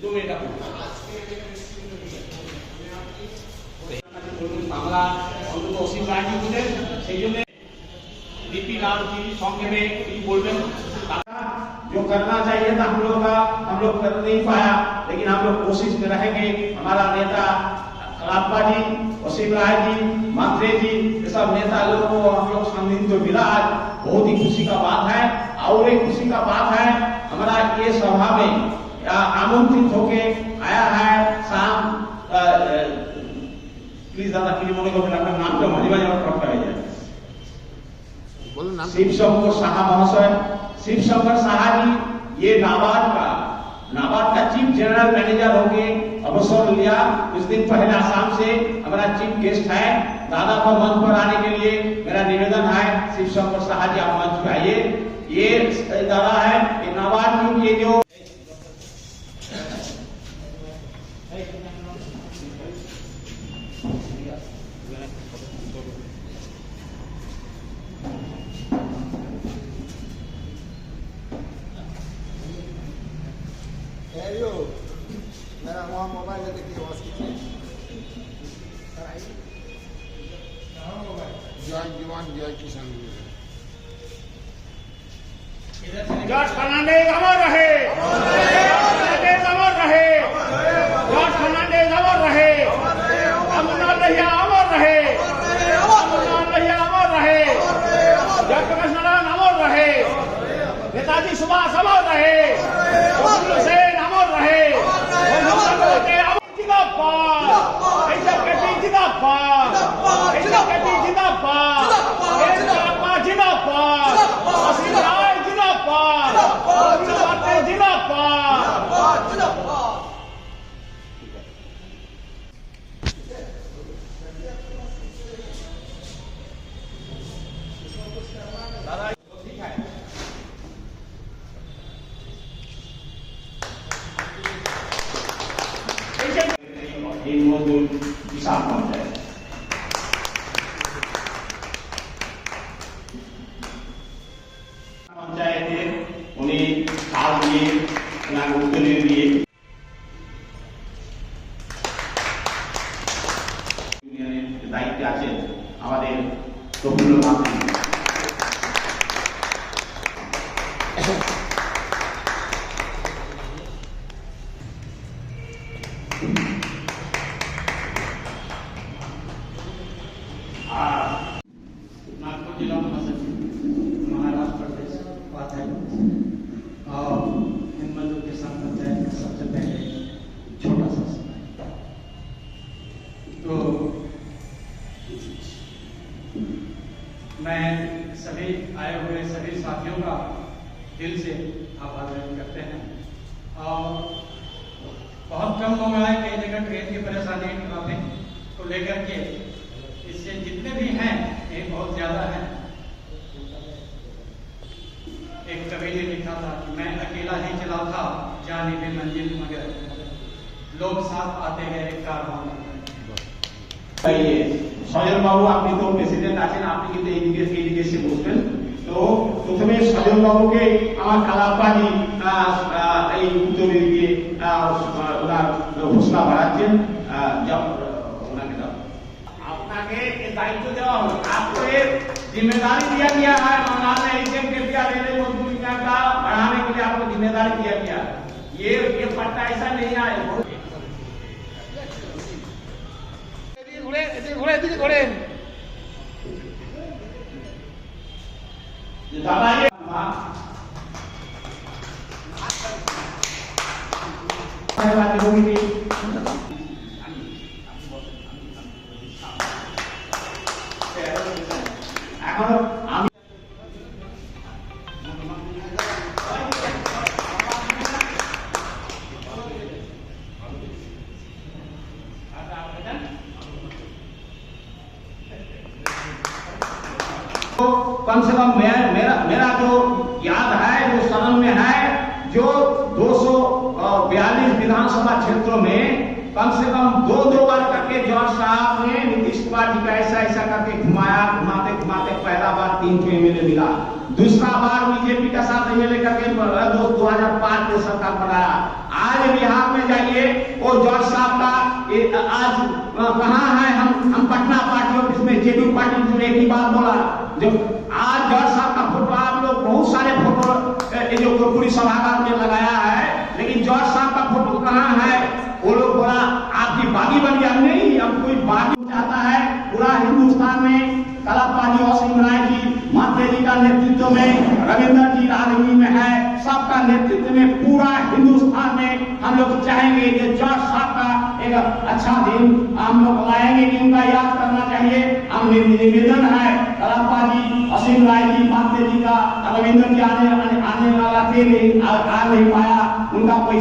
তুমি এটা করো। বাংলা অন্তত অসীম রায়জি বুঝেন সেই জন্য লিপি लाल जी सॉन्ग में भी बोल रहे हैं जो करना चाहिए था हम लोग का हम लोग कर नहीं पाया लेकिन हम लोग कोशिश में रहेंगे हमारा नेता रापा जी वसीम राय जी मंत्री जी ये सब नेता लोगों को हम लोग सम्मिलित तो मिला आज बहुत ही खुशी का बात है और एक खुशी का बात है हमारा ये सभा में आ, आमंत्रित होके आया है शाम प्लीज दादा কি মনে করবেন আপনার নামটা মাঝে মাঝে আমার টপকা হয়ে যায় বলুন নাম शिव शंकर साहा महाशय शिव शंकर साहा जी ये नाबार्ड का नाबार्ड का चीफ जनरल मैनेजर होंगे अवसर लिया कुछ दिन पहले आसाम से हमारा चीफ गेस्ट है दादा को मंच पर आने के लिए मेरा निवेदन है शिव शंकर साहा जी आप मंच पे आइए ये दादा है ये नाबार्ड की ये जो मेरा वहाँ मोबाइल है देखिए जय जवान जय किसान जॉर्ज फर्नांडिस अमर रहे। फर्नांडिस अमर रहे। जॉर्ज फर्नांडिस अमर रहे। अमरनाथ लोहिया अमर रहे। अमरनाथ लोहिया अमर रहे। जयप्रकाश नारायण अमर रहे। नेताजी सुभाष अमर रहे। बबलू सेन अमर रहे। बंधु मैं सभी आए हुए सभी साथियों का दिल से आभार व्यक्त करते हैं। और बहुत कम लोग आए कई जगह ट्रेन की परेशानी ट्रैफ़िक को लेकर के इससे जितने भी हैं ये बहुत ज़्यादा हैं। एक कवि ने लिखा था कि मैं अकेला ही चला था जाने में मंजिल मगर। लोग साथ आते गए कारवां ইয়ে, সজল বাবু আপনি তো প্রেসিডেন্ট আছেন আপনি কিন্তু এইদিকে সেইদিকে এসে বসবেন তো প্রথমে সজল বাবুকে আমার কালাপানি এই উত্তরে দিয়ে আহ, ওনার ঘোষণা বাড়াচ্ছেন আহ, যাও, ওনাকে দাও আপনাকে এই দায়িত্ব দেওয়া হলো आपको ये जिम्मेदारी दिया गया है मौलाना एसएम के दिया रेलवे मजदूरी का बढ़ाने के लिए आपको जिम्मेदारी दिया गया है। ये ये पट्टा ऐसा नहीं आए ঘুরে এদিকে ঘুরে এদিকে ঘুরেন দাদা ये বাকি ভূমিটি এখন वो जॉर्ज साहब का आज कहाँ है हम हम पटना पार्टी ऑफ़िस में जेडीयू पार्टी में एक ही बात बोला। जो आज जॉर्ज साहब का फ़ोटो आप लोग बहुत सारे फ़ोटो जो पूरी सभागार में लगाया है, लेकिन जॉर्ज साहब का फ़ोटो कहाँ है? वो लोग बोला, आपकी बागी बन गया। नहीं, अब कोई बागी चाहता है। पूरा हिंदुस्तान में कलापाजी और सिंह राय जी माते जी का नेतृत्व में, रविंद्र जी राजनीति में है। सबका नेतृत्व में पूरा हिंदुस्तान में हम लोग चाहेंगे कि जॉर्ज साहब का एक अच्छा दिन हम लोग लाएँगे कि उनका याद करना चाहिए। हम निवेदन है कलापा जी असीम राय जी माते जी का रविंद्र जी आने आने, आने वाला थे नहीं आ, आ नहीं पाया। उनका कोई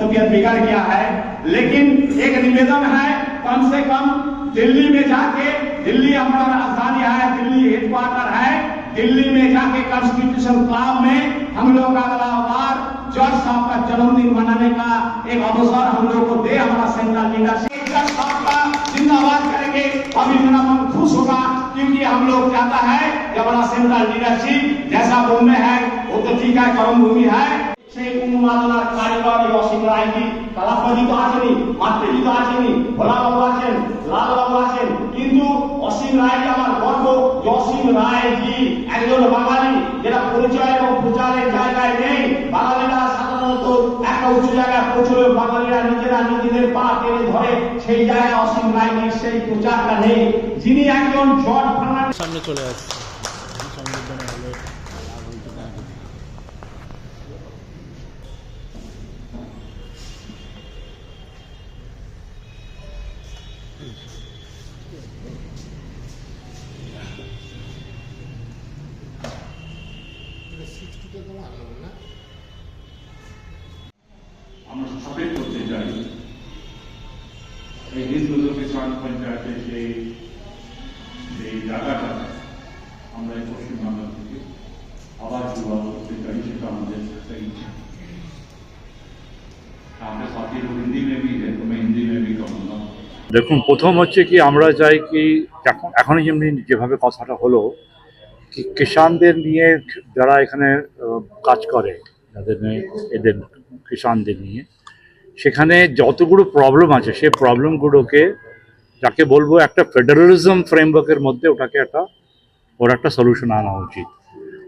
तबियत बिगड़ गया है। लेकिन एक निवेदन है कम से कम दिल्ली में जाके दिल्ली हमारा राजधानी है दिल्ली हेडक्वार्टर है। दिल्ली में जाके कॉन्स्टिट्यूशन क्लब में हम लोग अगला बार जज साहब का जन्मदिन मनाने का एक अवसर हम लोग को दे हमारा सेंट्रल लीडरशिप जज साहब का जिंदाबाद करेंगे अभी मेरा मन खुश होगा क्योंकि हम लोग चाहता है कि हमारा सेंट्रल लीडरशिप जैसा बॉम्बे है वो तो ठीक है कर्म भूमि है সেই উন্মাদনার কারিগর এই অসীম রায়জি কালাপাজি তো আছেনই মাত্রেজি তো আছেনই ভোলাবাবু আছেন লালবাবু আছেন কিন্তু অসীম রায়জি আমার গর্ব যে অসীম রায়জি একজন বাঙালি উঁচু জায়গায় প্রচুর বাঙালিরা নিজেরা নিজেদের পা টেনে ধরে সেই জায়গায় অসীম রায়জির সেই প্রচারটা নেই। যিনি একজন জট ভাঙার সামনে চলে আসছে। হিন্দু কিষাণ পঞ্চায়েতের সেই সেই জায়গাটা আমরা এই পশ্চিমবাংলা থেকে আবার শুরুয়াত করতে চাই সেটা আমাদের একটা ইচ্ছা आपके साथी लोग हिंदी में भी है तो मैं हिंदी में भी कहूँगा দেখুন প্রথম হচ্ছে কি আমরা চাই কি এখন এখনই যেমনি যেভাবে কথাটা হলো কি কিষানদের নিয়ে যারা এখানে আহ, কাজ করে যাদের নিয়ে এদের কিষানদের নিয়ে সেখানে যতগুলো প্রবলেম আছে সেই প্রবলেমগুলোকে যাকে বলব একটা ফেডারালিজম ফ্রেমওয়ার্কের মধ্যে ওটাকে একটা, ওর একটা সলিউশন আনা উচিত।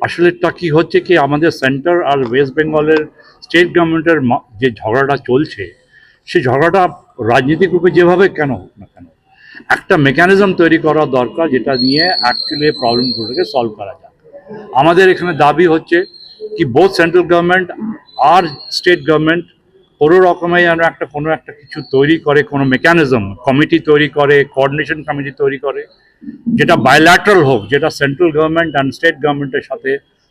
আসলে তা কি হচ্ছে কি আমাদের সেন্টার আর ওয়েস্ট বেঙ্গলের স্টেট গভর্নমেন্টের যে ঝগড়াটা চলছে সেই ঝগড়াটা রাজনৈতিক রূপে যেভাবে কেন হোক না কেন, একটা মেকানিজম তৈরি করা দরকার যেটা নিয়ে অ্যাকচুয়ালি প্রবলেমগুলোকে সলভ করা যায়। আমাদের এখানে দাবি হচ্ছে কি বোথ সেন্ট্রাল গভর্নমেন্ট আর স্টেট গভর্নমেন্ট কোনো রকমে যেন একটা, কোনো একটা কিছু তৈরি করে, কোনো মেকানিজম কমিটি তৈরি করে কোঅর্ডিনেশন কমিটি তৈরি করে, যেটা বায়োল্যাটারাল হোক, যেটা সেন্ট্রাল গভর্নমেন্ট অ্যান্ড স্টেট গভর্নমেন্টের সাথে,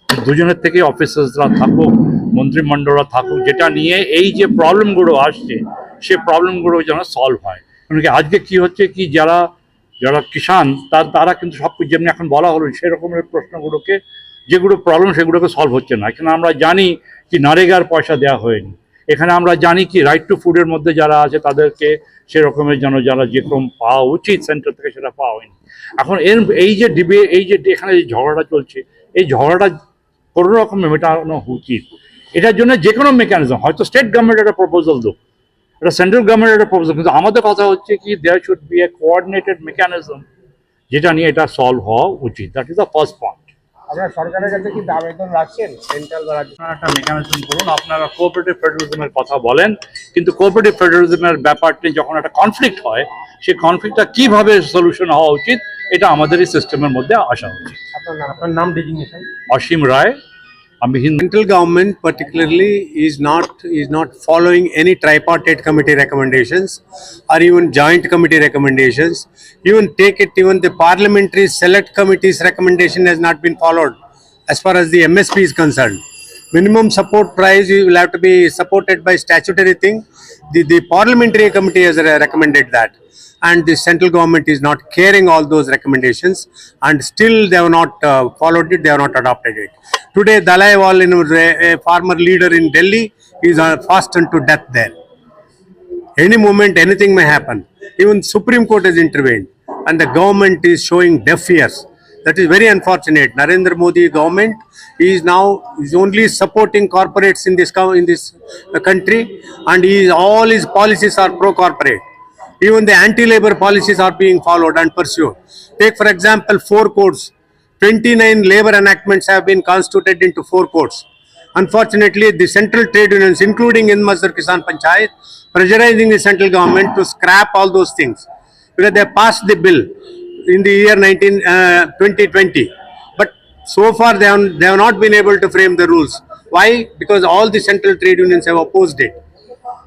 দুজনের থেকে অফিসার্সরা থাকুক, মন্ত্রিমণ্ডলরা থাকুক, যেটা নিয়ে এই যে প্রবলেমগুলো আসছে, সে প্রবলেমগুলো যেন সলভ হয়। কারণ কি আজকে কি হচ্ছে কি, যারা যারা কিষান তার, তারা কিন্তু সব কিছু যেমনি এখন বলা হলো সেই রকমের প্রশ্নগুলোকে, যেগুলো প্রবলেম সেগুলোকে সলভ হচ্ছে না। এখানে আমরা জানি কি, নারেগার পয়সা দেওয়া হয়নি। এখানে আমরা জানি কি রাইট টু ফুডের মধ্যে যারা আছে তাদেরকে সেরকমের যেন যারা যেরকম পাওয়া উচিত সেন্টার থেকে সেটা পাওয়া হয়নি। এখন এর, এই যে ডিবে, এই যে এখানে যে ঝগড়াটা চলছে, এই ঝগড়াটা কোনো রকমে মেটানো উচিত। এটার জন্য যে কোনো মেকানিজম হয়তো স্টেট গভর্নমেন্ট একটা প্রপোজাল দেব এটা সেন্ট্রাল গভর্নমেন্ট একটা প্রপোজাল কিন্তু আমাদের কথা হচ্ছে কি there should be a coordinated mechanism যেটা নিয়ে এটা সলভ হওয়া উচিত। That is the first point আপনারা সরকারের কাছে কি আবেদন রাখছেন? সেন্ট্রাল বা রাজ্য? একটা মেকানিজম করুন আপনারা কোঅপারেটিভ ফেডারেলিজমের কথা বলেন কিন্তু কোঅপারেটিভ ফেডারেলিজমের ব্যাপারটি যখন একটা কনফ্লিক্ট হয় সেই কনফ্লিক্টটা কীভাবে সলিউশন হওয়া উচিত এটা আমাদের এই সিস্টেমের মধ্যে আসা উচিত। আপনার নাম আপনার নাম designation Asim Roy Central government particularly is not is not following any tripartite committee recommendations or even joint committee recommendations. Even take it even the parliamentary select committee's recommendation has not been followed as far as the MSP is concerned. Minimum support price will have to be supported by statutory thing. The the parliamentary committee has recommended that. And the central government is not caring all those recommendations and still they have not uh, followed it, they have not adopted it. Today, Dalai Lama, a former leader in Delhi, is uh, fastened to death there. Any moment, anything may happen. Even Supreme Court has intervened, and the government is showing deaf ears. That is very unfortunate. Narendra Modi government is now is only supporting corporates in this in this country, and he all his policies are pro-corporate. Even the anti-labor policies are being followed and pursued. Take for example four courts. 29 labor enactments have been constituted into four courts. Unfortunately, the central trade unions, including in Mazhar Kisan Panchayat, pressurizing the central government to scrap all those things because they passed the bill in the year 19, uh, 2020. But so far, they have, they have not been able to frame the rules. Why? Because all the central trade unions have opposed it.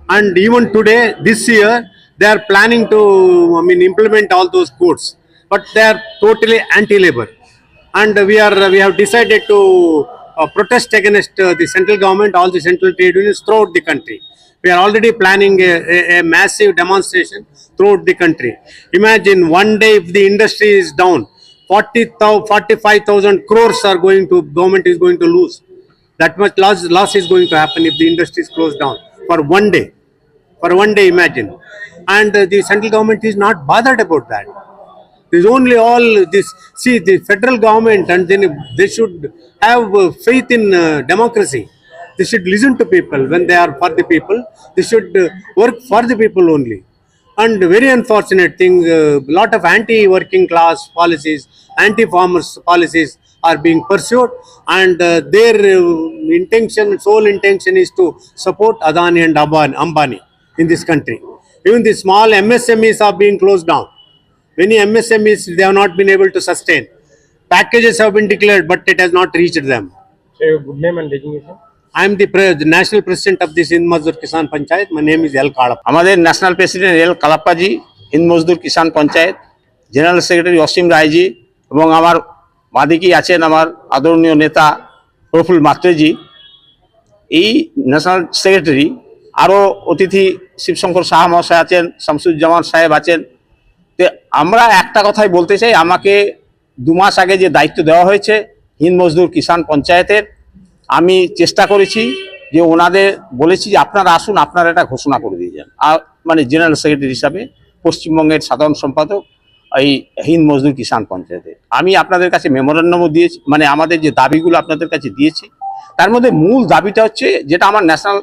And even today, this year, they are planning to, I mean, implement all those codes. But they are totally anti-labor. And we are, we have decided to uh, protest against uh, the central government, all the central trade unions throughout the country. We are already planning a, a, a massive demonstration throughout the country. Imagine one day if the industry is down, 40,000, 45,000 crores are going to, government is going to lose. That much loss, loss is going to happen if the industry is closed down for one day. For one day, imagine. And uh, the central government is not bothered about that. There's only all this. See, the federal government, and then they should have uh, faith in uh, democracy. They should listen to people when they are for the people. They should uh, work for the people only. And very unfortunate thing, a lot of anti-working class policies, anti-farmers policies are being pursued, and uh, their uh, intention, sole intention is to support Adani and Ambani, Ambani in this country. Even the small MSMEs are being closed down. Many MSMEs they have not been able to sustain. Packages have been declared, but it has not reached them. So your good name and designation? I am the, national president of this Hind Mazur Kisan Panchayat. My name is L. Kadap. আমাদের national president L কালাপ্পাজি Hind Mazdoor Kisan Panchayat general secretary Asim রায়জি এবং আমার বাদিকেই আছেন আমার আদরণীয় নেতা প্রফুল মাত্রেজি এই national secretary আরও অতিথি শিবশঙ্কর সাহা মহাশয় আছেন শামসুজ্জামান সাহেব আছেন তো আমরা একটা কথাই বলতে চাই আমাকে দু মাস আগে যে দায়িত্ব দেওয়া হয়েছে হিন্দ মজদুর কিষাণ পঞ্চায়েতের আমি চেষ্টা করেছি যে ওনাদের বলেছি যে আপনারা আসুন, আপনারা এটা ঘোষণা করে দিয়ে যান। আর মানে জেনারেল সেক্রেটারি হিসাবে পশ্চিমবঙ্গের সাধারণ সম্পাদক এই হিন্দ মজদুর কিষাণ পঞ্চায়েতে। আমি আপনাদের কাছে মেমোরান্ডামও দিয়েছি মানে আমাদের যে দাবিগুলো আপনাদের কাছে দিয়েছি, তার মধ্যে মূল দাবিটা হচ্ছে যেটা আমার ন্যাশনাল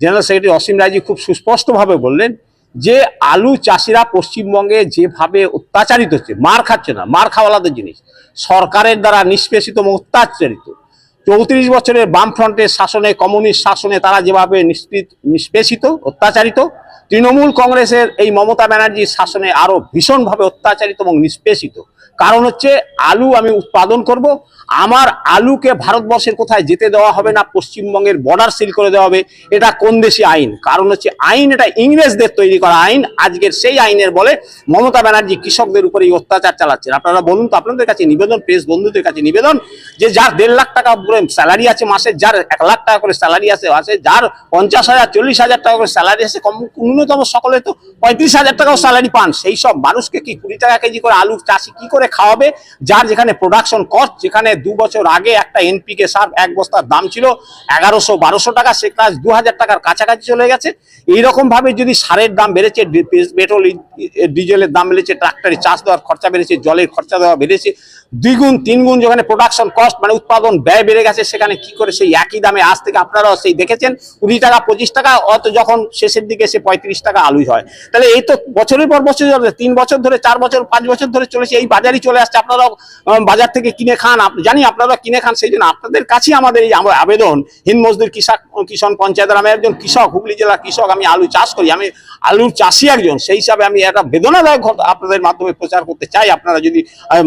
জেনারেল সেক্রেটারি অসীম রায়জি খুব সুস্পষ্টভাবে বললেন, যে আলু চাষিরা পশ্চিমবঙ্গে যেভাবে অত্যাচারিত হচ্ছে, মার খাচ্ছে না, মার খাওয়ালাদের জিনিস। সরকারের দ্বারা নিষ্পেষিত এবং অত্যাচারিত। চৌত্রিশ বছরের বামফ্রন্টের শাসনে, কমিউনিস্ট শাসনে তারা যেভাবে নিষ্পি- নিষ্পেষিত, অত্যাচারিত, তৃণমূল কংগ্রেসের এই মমতা ব্যানার্জির শাসনে আরও ভীষণভাবে অত্যাচারিত এবং নিষ্পেষিত। কারণ হচ্ছে, আলু আমি উৎপাদন করব আমার আলুকে ভারতবর্ষের কোথায় যেতে দেওয়া হবে না, পশ্চিমবঙ্গের বর্ডার সিল করে দেওয়া হবে, এটা কোন দেশি আইন? কারণ হচ্ছে আইন এটা ইংরেজদের তৈরি করা আইন, আজকের সেই আইনের বলে মমতা ব্যানার্জি কৃষকদের উপরে এই অত্যাচার চালাচ্ছেন। আপনারা বলুন তো, আপনাদের কাছে নিবেদন প্রেস বন্ধুদের কাছে নিবেদন যে যার দেড় লাখ টাকা করে স্যালারি আছে মাসে, যার এক লাখ টাকা করে স্যালারি আছে আছে যার পঞ্চাশ হাজার, চল্লিশ হাজার টাকা করে স্যালারি আছে, কম ন্যূনতম সকলে তো পঁয়ত্রিশ হাজার টাকাও স্যালারি পান। সেই সব মানুষকে কি কুড়ি টাকা কেজি করে আলু চাষি কি করে খাওয়াবে? যার যেখানে প্রোডাকশন কস্ট যেখানে দু বছর আগে একটা এনপিকে সার এক বস্তার দাম ছিল এগারোশো বারোশো টাকা, সে কাজ দু হাজার টাকার কাছাকাছি চলে গেছে। এইরকম ভাবে যদি সারের দাম বেড়েছে পেট্রোল ডিজেলের দাম বেড়েছে, ট্রাক্টরে চাষ দেওয়ার খরচা বেড়েছে, জলের খরচা দেওয়া বেড়েছে দুই গুণ তিন যেখানে প্রোডাকশন কস্ট মানে উৎপাদন ব্যয় বেড়ে গেছে, সেখানে কি করে সেই একই দামে, আজ থেকে আপনারাও সেই দেখেছেন, কুড়ি টাকা, পঁচিশ টাকা, অত যখন শেষের দিকে সে পঁয়ত্রিশ টাকা আলুই হয়। তাহলে এই তো বছরের পর বছর তিন বছর ধরে, চার বছর, পাঁচ বছর ধরে চলেছে, এই বাজারই চলে আসছে, আপনারাও বাজার থেকে কিনে খান জানি আপনারা কিনে খান, সেই জন্য আপনাদের কাছেই আমাদের এই আবেদন। হিন্দ মজদুর কৃষক কিষণ পঞ্চায়েতের আমি একজন কৃষক, হুগলি জেলার কৃষক, আমি আলু চাষ করি, আমি আলুর চাষি একজন, সেই হিসাবে আমি একটা বেদনাদায়ক আপনাদের মাধ্যমে প্রচার করতে চাই। আপনারা যদি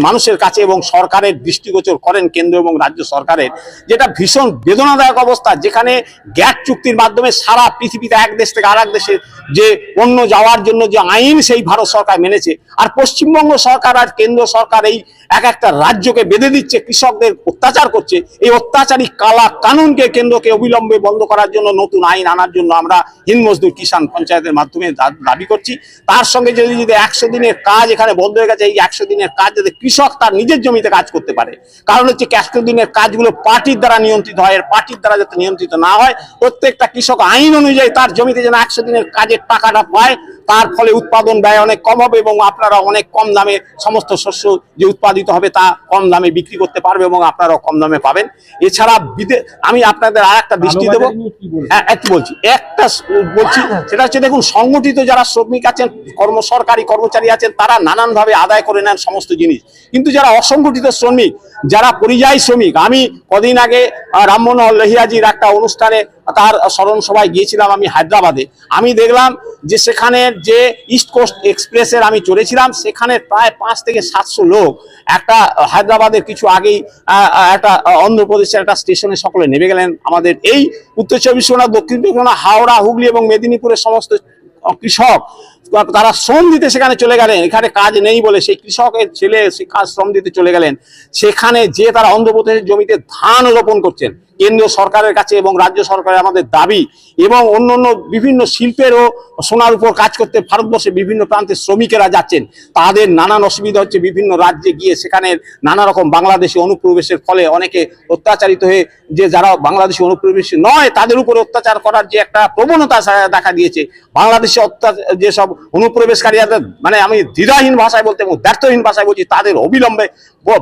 মানুষের কাছে এবং সরকারের দৃষ্টিগোচর করেন, কেন্দ্র এবং রাজ্য সরকারের, যেটা ভীষণ বেদনাদায়ক অবস্থা, যেখানে গ্যাস চুক্তির মাধ্যমে সারা পৃথিবীতে এক দেশ থেকে আর এক দেশে যে অন্য যাওয়ার জন্য যে আইন, সেই ভারত সরকার মেনেছে। আর পশ্চিমবঙ্গ সরকার আর কেন্দ্র সরকার এই এক একটা রাজ্যকে বেঁধে দিচ্ছে, কৃষকদের অত্যাচার করছে। এই অত্যাচারী কালা কানুনকে কেন্দ্রকে অবিলম্বে বন্ধ করার জন্য, নতুন আইন আনার জন্য আমরা হিন্দ মজদুর কিষাণ পঞ্চায়েতের মাধ্যমে দাবি করছি। তার সঙ্গে যদি যদি একশো দিনের কাজ এখানে বন্ধ হয়ে গেছে, এই একশো দিনের কাজ যাতে কৃষক তার নিজের জমিতে কাজ করতে পারে। কারণ হচ্ছে একশো দিনের কাজগুলো পার্টির দ্বারা নিয়ন্ত্রিত হয়, এর পার্টির দ্বারা যাতে নিয়ন্ত্রিত না হয়, প্রত্যেকটা কৃষক আইন অনুযায়ী তার জমিতে যেন একশো দিনের কাজের টাকাটা পায় তার ফলে উৎপাদন ব্যয় অনেক কম হবে এবং আপনারা অনেক কম দামে সমস্ত শস্য যে উৎপাদিত হবে তা কম দামে বিক্রি করতে পারবে এবং আপনারাও কম দামে পাবেন। এছাড়া বিদে আমি আপনাদের আর একটা দৃষ্টি দেবো। হ্যাঁ, একটু বলছি। একটা বলছি সেটা হচ্ছে দেখুন সংগঠিত যারা শ্রমিক আছেন কর্ম সরকারি কর্মচারী আছেন তারা নানানভাবে আদায় করে নেন সমস্ত জিনিস। কিন্তু যারা অসংগঠিত শ্রমিক যারা পরিযায়ী শ্রমিক আমি কদিন আগে আহ, রাম মনোহর লোহিয়াজির একটা অনুষ্ঠানে তার স্মরণ সভায় গিয়েছিলাম আমি হায়দ্রাবাদে। আমি দেখলাম যে সেখানে যে ইস্ট কোস্ট এক্সপ্রেসের আমি চড়েছিলাম, সেখানে প্রায় পাঁচ থেকে সাতশো লোক একটা হায়দ্রাবাদের কিছু আগেই একটা অন্ধ্রপ্রদেশের একটা স্টেশনে সকলে নেমে গেলেন। আমাদের এই উত্তর চব্বিশ পরগনা, দক্ষিণ পরগনা, হাওড়া, হুগলি এবং মেদিনীপুরের সমস্ত কৃষক, তারা শ্রম দিতে সেখানে চলে গেলেন। এখানে কাজ নেই বলে সেই কৃষকের ছেলে সে কাজ শ্রম দিতে চলে গেলেন। সেখানে যে তারা অন্ধ্রপ্রদেশের জমিতে ধান রোপণ করছেন কেন্দ্রীয় সরকারের কাছে এবং রাজ্য সরকারের আমাদের দাবি এবং অন্য অন্য বিভিন্ন শিল্পেরও সোনার উপর কাজ করতে ভারতবর্ষে বিভিন্ন প্রান্তে শ্রমিকেরা যাচ্ছেন। তাদের নানান অসুবিধা হচ্ছে বিভিন্ন রাজ্যে গিয়ে সেখানে নানা রকম বাংলাদেশি অনুপ্রবেশের ফলে অনেকে অত্যাচারিত হয়ে যে যারা বাংলাদেশি অনুপ্রবেশী নয়, তাদের উপর অত্যাচার করার যে একটা প্রবণতা দেখা দিয়েছে। বাংলাদেশে অত্যাচার যেসব অনুপ্রবেশকারী মানে আমি দ্বিধাহীন ভাষায় বলতে এবং ব্যর্থহীন ভাষায় বলছি, তাদের অবিলম্বে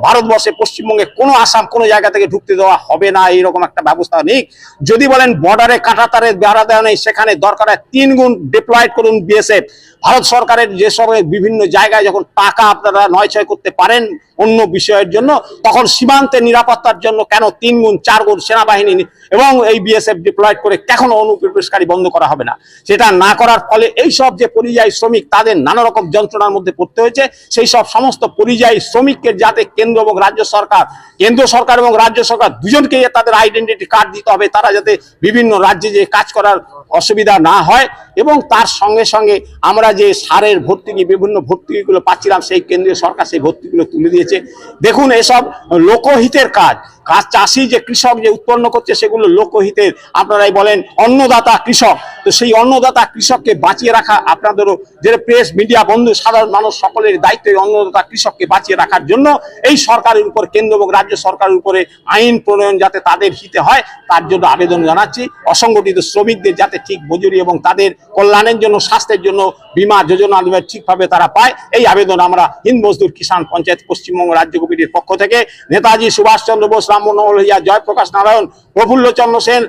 ভারতবর্ষে, পশ্চিমবঙ্গে কোনো আসাম, কোনো জায়গা থেকে ঢুকতে দেওয়া হবে না, এইরকম একটা ব্যবস্থা নেই। যদি বলেন বর্ডারে কাঁটাতারে বেড়া দেওয়া নেই, সেখানে দরকার হয় তিন গুণ ডিপ্লয়েড করুন বিএসএফ ভারত সরকারের যেসব বিভিন্ন জায়গায় যখন টাকা আপনারা নয় ছয় করতে পারেন অন্য বিষয়ের জন্য, তখন সীমান্তের নিরাপত্তার জন্য কেন তিন গুণ চার গুণ সেনাবাহিনী এবং এই বিএসএফ ডিপ্লয়েড করে কখনো অনুপ্রবেশকারী বন্ধ করা হবে না। সেটা না করার ফলে এই সব যে পরিযায়ী শ্রমিক, তাদের নানা রকম যন্ত্রণার মধ্যে পড়তে হয়েছে। সেই সব সমস্ত পরিযায়ী শ্রমিককে যাতে কেন্দ্র এবং রাজ্য সরকার, কেন্দ্র সরকার এবং রাজ্য সরকার দুজনকে তাদের আইডেন্টিটি কার্ড দিতে হবে, তারা যাতে বিভিন্ন রাজ্যে যে কাজ করার অসুবিধা না হয় এবং তার সঙ্গে সঙ্গে আমরা যে সারের ভর্তুকি বিভিন্ন ভর্তুকিগুলো পাচ্ছিলাম, সেই কেন্দ্রীয় সরকার সেই ভর্তুকিগুলো তুলে দিয়েছে। দেখুন এসব লোকহিতের কাজ। চাষি যে কৃষক যে উৎপন্ন করছে সেগুলো লোকহিতের আপনারাই বলেন অন্নদাতা কৃষক। তো সেই অন্নদাতা কৃষককে বাঁচিয়ে রাখা আপনাদেরও যে প্রেস, মিডিয়া বন্ধু, সাধারণ মানুষ সকলের দায়িত্ব অন্নদাতা কৃষককে বাঁচিয়ে রাখার জন্য। এই সরকারের উপর, কেন্দ্র এবং রাজ্য সরকারের উপরে আইন প্রণয়ন যাতে তাদের হিতে হয়, তার জন্য আবেদন জানাচ্ছি। অসংগঠিত শ্রমিকদের যাতে ঠিক মজুরি এবং তাদের কল্যাণের জন্য, স্বাস্থ্যের জন্য বীমা যোজনা ঠিকভাবে তারা পায়, এই আবেদন আমরা হিন্দ মজদুর কিষাণ পঞ্চায়েত পশ্চিমবঙ্গ রাজ্য কমিটির পক্ষ থেকে নেতাজি সুভাষচন্দ্র বোস রাম মনোহর হইয়া জয়প্রকাশ নারায়ণ, প্রফুল্লচন্দ্র সেন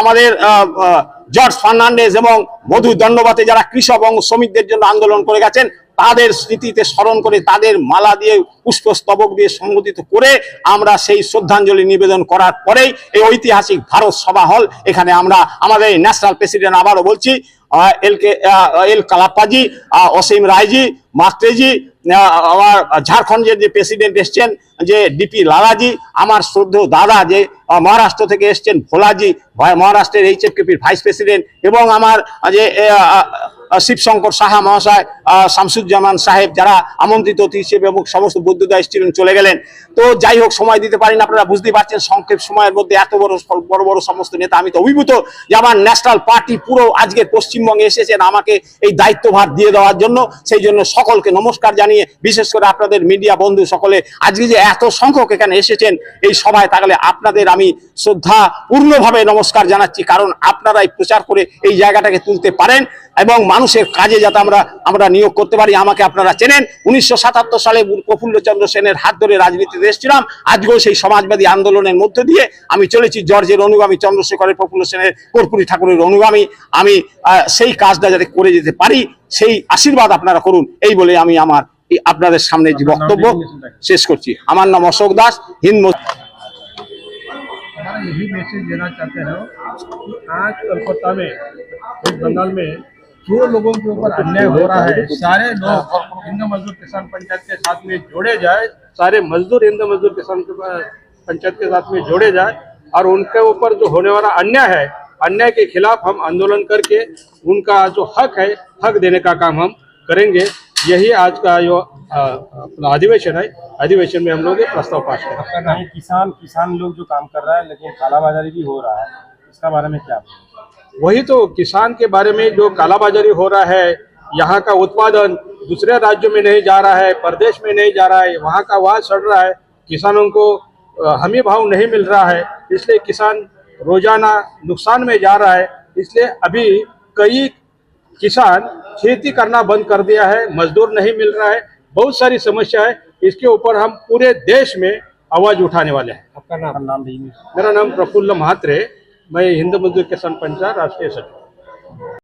আমাদের জর্জ ফার্নান্ডেজ এবং মধু দণ্ডবাতে যারা কৃষক এবং শ্রমিকদের জন্য আন্দোলন করে গেছেন তাদের স্মৃতিতে স্মরণ করে তাদের মালা দিয়ে পুষ্পস্তবক দিয়ে সংগঠিত করে আমরা সেই শ্রদ্ধাঞ্জলি নিবেদন করার পরেই এই ঐতিহাসিক ভারত সভা হল। এখানে আমরা আমাদের ন্যাশনাল প্রেসিডেন্ট আবারও বলছি এল কে এল কালাপ্পাজি অসীম রায়জি আহ, আমার ঝাড়খণ্ডের যে প্রেসিডেন্ট এসছেন যে ডিপি লালাজি আমার শ্রদ্ধ দাদা যে মহারাষ্ট্র থেকে এসছেন ভোলাজি মহারাষ্ট্রের এইচ এফ ভাইস প্রেসিডেন্ট এবং আমার যে শিবশঙ্কর সাহা মহাশয় শামসুজ্জামান সাহেব যারা আমন্ত্রিত অতিথি হিসেবে এবং সমস্ত বৌদ্ধদা এসেছিলেন চলে গেলেন। তো যাই হোক, সময় দিতে পারেন, আপনারা বুঝতেই পারছেন, সংক্ষেপ সময়ের মধ্যে এত বড় বড় বড় সমস্ত নেতা, আমি তো অভিভূত যে আমার ন্যাশনাল পার্টি পুরো আজকের পশ্চিমবঙ্গে এসেছেন আমাকে এই দায়িত্বভার দিয়ে দেওয়ার জন্য। সেই জন্য সকলকে নমস্কার জানিয়ে, বিশেষ করে আপনাদের মিডিয়া বন্ধু সকলে, আজকে যে এত সংখ্যক এখানে এসেছেন এই সভায়, তাহলে আপনাদের আমি শ্রদ্ধা পূর্ণভাবে নমস্কার জানাচ্ছি, কারণ আপনারাই প্রচার করে এই জায়গাটাকে তুলতে পারেন। এবং মানুষের কাজে যাতে আমরা আমরা নিয়োগ করতে পারি আমাকে আপনারা চেনেন উনিশশো সাতাত্তর সালে প্রফুল্লচন্দ্র সেনের হাত ধরে রাজনীতিতে এসেছিলাম আজকেও সেই সমাজবাদী আন্দোলনের মধ্য দিয়ে আমি চলেছি জর্জের অনুগামী চন্দ্রশেখরের প্রফুল্ল সেনের কর্পূরী ঠাকুরের অনুগামী আমি আহ, সেই কাজটা যাতে করে যেতে পারি সেই আশীর্বাদ আপনারা করুন এই বলে আমি আমার এই আপনাদের সামনে যে বক্তব্য শেষ করছি আমার নাম অশোক দাস হিন্দ মো- हमारा यही मैसेज देना चाहते हैं कि आज कलकत्ता में वेस्ट बंगाल में जो लोगों के ऊपर अन्याय हो रहा है, सारे लोग हिंद मजदूर किसान पंचायत के साथ में जोड़े जाए, सारे मजदूर हिंद मजदूर किसान पंचायत के साथ में जोड़े जाए और उनके ऊपर जो होने वाला अन्याय है, अन्याय के खिलाफ हम आंदोलन करके उनका जो हक है, हक देने का काम हम करेंगे। यही आज का जो अपना अधिवेशन है। अधिवेशन में हम लोग ये प्रस्ताव पास नहीं किसान किसान लोग जो काम कर रहा है, लेकिन कालाबाजारी भी हो रहा है, इसका बारे में क्या? वही तो किसान के बारे में जो कालाबाजारी हो रहा है यहाँ का उत्पादन दूसरे राज्यों में नहीं जा रहा है प्रदेश में नहीं जा रहा है वहाँ का वहाँ सड़ रहा है किसानों को हमी भाव नहीं मिल रहा है इसलिए किसान रोज़ाना नुकसान में जा रहा है इसलिए अभी कई किसान खेती करना बंद कर दिया है मजदूर नहीं मिल रहा है बहुत सारी समस्या है इसके ऊपर हम पूरे देश में आवाज़ उठाने वाले हैं। आपका नाम नाम? मेरा नाम प्रफुल्ल महात्रे मैं हिंद मजदूर किसान पंचायत राष्ट्रीय सचिव